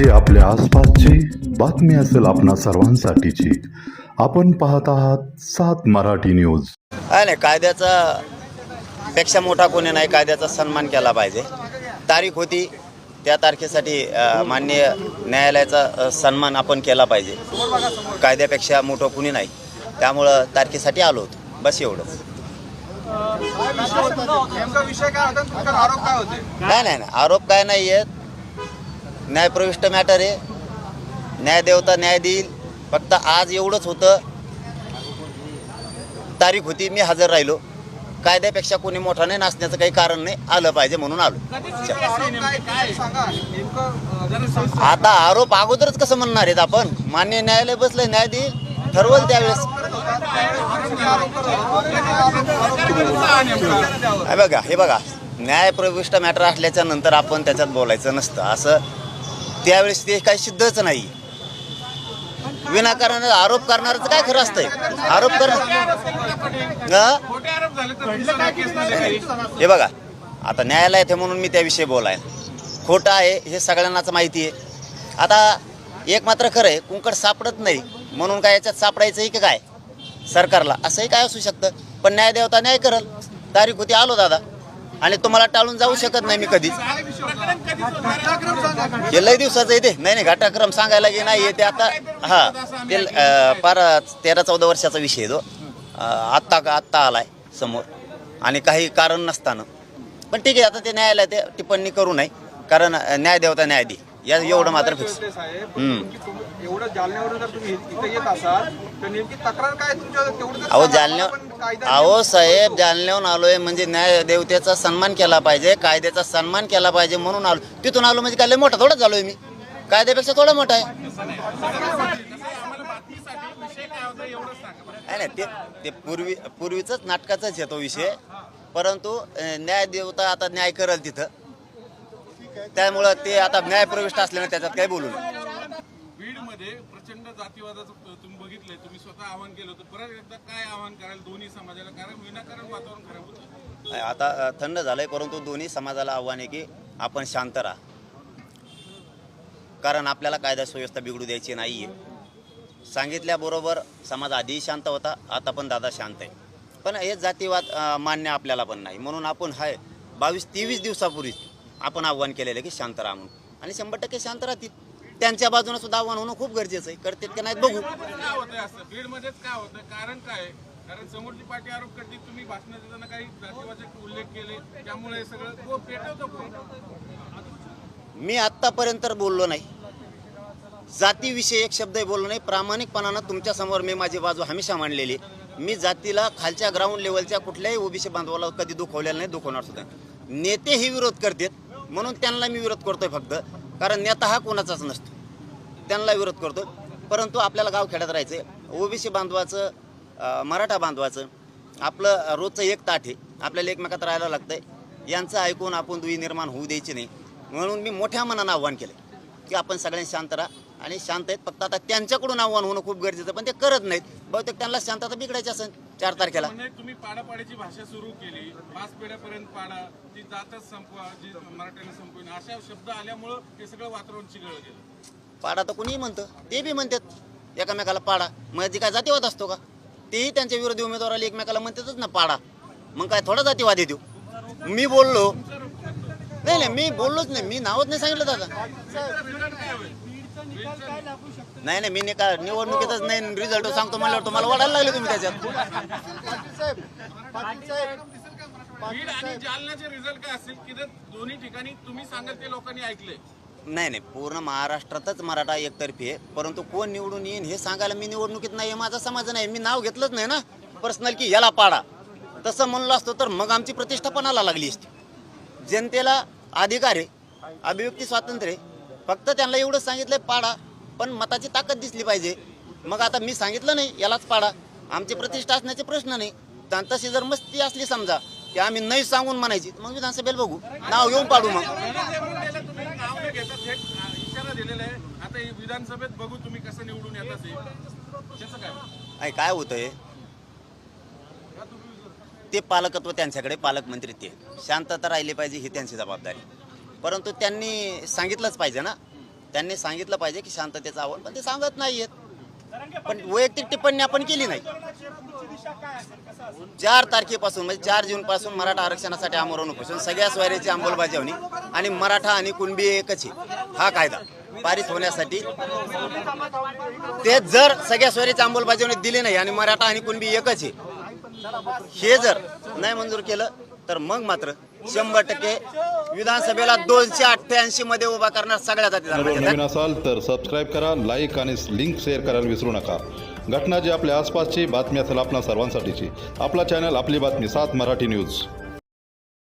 जी आपल्या आसपासची बातमी असेल आपणा सर्वांसाठीची. आपण पाहत आहात सात मराठी न्यूज. काय नाही कायद्याचा पेक्षा मोठा कोणी नाही कायद्याचा सन्मान केला पाहिजे. तारीख होती त्या तारखेसाठी अ, माननीय न्यायालयाचा सन्मान आपण केला पाहिजे. कायद्यापेक्षा मोठं कुणी नाही. त्यामुळं तारखेसाठी आलो होतो. बस नाही नाही नाही आरोप काय नाही आहेत न्यायप्रविष्ट मॅटर आहे. न्यायदेवता न्याय देईल. फक्त आज एवढंच होतं. तारीख होती मी हजर राहिलो. कायद्यापेक्षा कोणी मोठा नाही नाचण्याचं काही कारण नाही. आलं पाहिजे म्हणून आलो. आता आरोप अगोदरच कसं म्हणणार आहेत आपण? मान्य न्यायालय बसलं न्याय देईल. ठरवल त्यावेळेस. हे बघा हे बघा. न्यायप्रविष्ट मॅटर असल्याच्या नंतर आपण त्याच्यात बोलायचं नसतं. असं त्यावेळेस ते काही सिद्धच नाही. विनाकारण आरोप करणारच काय खरं असतंय? आरोप कर हे? बघा आता न्यायालयात आहे म्हणून मी त्याविषयी बोलाय खोटं आहे हे सगळ्यांनाच माहिती आहे. आता एक मात्र खरं आहे कुंकड सापडत नाही. म्हणून काय याच्यात सापडायचंही की काय? सरकारला. असंही काय असू शकतं. पण न्यायदेवता न्याय करल. तारीख होती आलो दादा. आणि तुम्हाला टाळून जाऊ शकत नाही मी कधीच. हे लय दिवसाचं येते नाही नाही घाटाक्रम सांगायला की नाही येते आता हा ते पार तेरा चौदा वर्षाचा विषय येतो तो. का आत्ता आत्ता आलाय समोर. आणि काही कारण नसताना. पण ठीक आहे आता ते न्यायालय ते टिप्पणी करू नये. कारण न्याय देवता न्याय दे या एवढं मात्र फिक्स ते साहेब हम्म. नेमकी तुम्ही एवढं जालन्यावरून जर तुम्ही इथे येत असाल तर नेमकी तक्रार काय तुमच्या तेवढं जर अहो. जालन्या अहो साहेब जालन्याहून आलोय म्हणजे न्याय देवतेचा सन्मान केला पाहिजे कायद्याचा सन्मान केला पाहिजे म्हणून आलो. तिथून आलो म्हणजे काय मोठा थोडा झालोय मी. कायद्यापेक्षा थोडा मोठा आहे. नाही नाही ते ते पूर्वी पूर्वीच नाटकाचाच आहे तो विषय. परंतु न्याय देवता आता न्याय करल तिथं. त्यामुळं ते आता न्याय प्रविष्ट असल्याने त्याच्यात काही बोलू नये. बीडमध्ये प्रचंड जातीवादाचं तुम्ही बघितलंय. तुम्ही स्वतः आवाहन केलं होतं. परत एकदा काय आवाहन कराल दोन्ही समाजाला? कारण विनाकारण वातावरण खराब होतं. आता थंड झालंय परंतु दोन्ही समाजाला आव्हान आहे की आपण शांत राहा. कारण आपल्याला कायदा सुव्यवस्था बिघडू द्यायची नाही आहे सांगितल्याबरोबर समाज आधीही शांत होता आता पण दादा शांत आहे. पण हे जातीवाद मान्य आपल्याला पण नाही. म्हणून आपण हाय बावीस तेवीस दिवसापूर्वी आपण आव्हान केलेलं आहे की शांत राहा म्हणून. आणि शंभर टक्के शांत राहतील. त्यांच्या बाजूने सुद्धा आव्हान होणं खूप गरजेचं आहे. करतात की नाहीत बघू. काय होतंय असं? बीडमध्येच काय होतं कारण काय? कारण समोरची पार्टी आरोप करते तुम्ही भाषण देताना काही जातीवाचे उल्लेख केले. त्यामुळे हे सगळं तो पेटवतो कोण? मी आत्तापर्यंत बोललो नाही. जातीविषयी एक शब्दही बोललो नाही. प्रामाणिकपणानं तुमच्यासमोर मी माझी बाजू हमेशा मांडलेली मी जातीला खालच्या ग्राउंड लेवलच्या कुठल्याही ओबीसी बांधवाला कधी दुखवलेलं नाही दुखवणार सुद्धा नाही. नेते हे विरोध करतात. म्हणून त्यांना मी विरोध करतोय फक्त. कारण नेता हा कोणाचाच नसतो. त्यांना विरोध करतो परंतु आपल्याला गाव खेड्यात राहायचं ओबीसी बांधवाचं मराठा बांधवाचं आपलं रोजचं एक ताट आहे. आपल्याला एकमेकात राहायला लागतं आहे यांचं ऐकून आपण दुई निर्माण होऊ द्यायची नाही. म्हणून मी मोठ्या मनानं आव्हान केलं की आपण सगळ्यांनी शांत राहा. आणि शांत आहेत. फक्त आता त्यांच्याकडून आव्हान होणं खूप गरजेचं पण ते करत नाहीत. बहुतेक त्यांना शांतता बिघडायची असेल. चार तारखेला. म्हणजे तुम्ही पाडापाडीची भाषा सुरू केली पाच पिढ्यापर्यंत पाडा ती जातच संपवा जी मराठ्याने संपवीन अशा शब्द आल्यामुळं हे सगळं वातावरण चिघळलं गेलं. पाडा तर कुणीही म्हणतं ते बी म्हणतात एकामेकाला पाडा. मग काय जातीवाद असतो का? तेही त्यांच्या विरोधी उमेदवाराला एकमेकाला म्हणतातच ना पाडा. मग काय थोडा जातीवाद येतो मी बोललो. नाही नाही मी बोललोच नाही मी नावच नाही सांगितलं दादा. नाही नाही मी नाही का निवडणुकीतच नाही रिझल्ट सांगतो म्हणल्यावर तुम्हाला वाढायला लागले तुम्ही त्याच्यात. नाही नाही पूर्ण महाराष्ट्रातच मराठा एकतर्फी आहे. परंतु कोण निवडून येईन हे सांगायला मी निवडणुकीत नाही हे माझा समाज नाही मी नाव घेतलंच नाही ना. पर्सनल की याला पाडा. तसं म्हणलं असतं तर मग आमची प्रतिष्ठा पणाला लागली असती. जनतेला अधिकार आहे अभिव्यक्ती स्वातंत्र्य फक्त त्यांना एवढंच सांगितलं पाडा पण मताची ताकद दिसली पाहिजे. मग आता मी सांगितलं नाही यालाच पाडा. आमची प्रतिष्ठा असण्याचे प्रश्न नाही. तशी जर मस्ती असली समजा की आम्ही नाही सांगून म्हणायची मग विधानसभेला बघू. नाव येऊन पाडू मग. विधानसभेत बघू तुम्ही कसं निवडून काय नाही काय होतंय? ते पालकत्व त्यांच्याकडे पालकमंत्री ते. शांतता राहिली पाहिजे ही त्यांची जबाबदारी. परंतु त्यांनी सांगितलंच पाहिजे ना. त्यांनी सांगितलं पाहिजे की शांततेचं आव्हान पण ते सांगत नाहीयेत. पण वैयक्तिक टिप्पणी आपण केली नाही. चार तारखेपासून म्हणजे चार जून पासून मराठा आरक्षणासाठी आमरण उपोषण सगळ्या स्वारीची अंमलबजावणी आणि मराठा आणि कुणबी एकच आहे. हा कायदा पारित होण्यासाठी ते जर सगळ्या स्वारीची अंमलबजावणी दिली नाही आणि मराठा आणि कुणबी एकच आहे हे जर नाही मंजूर केलं तर मग मात्र शंभर टक्के विधानसभेला दोनशे अठ्ठ्याऐंशी मध्ये उभा करणार सगळ्या जाती नवीन असाल तर सबस्क्राईब करा लाईक आणि लिंक शेअर करायला विसरू नका. घटना जी आपल्या आसपासची बातमी असेल आपल्या सर्वांसाठीची. आपला चॅनल आपली बातमी सात मराठी न्यूज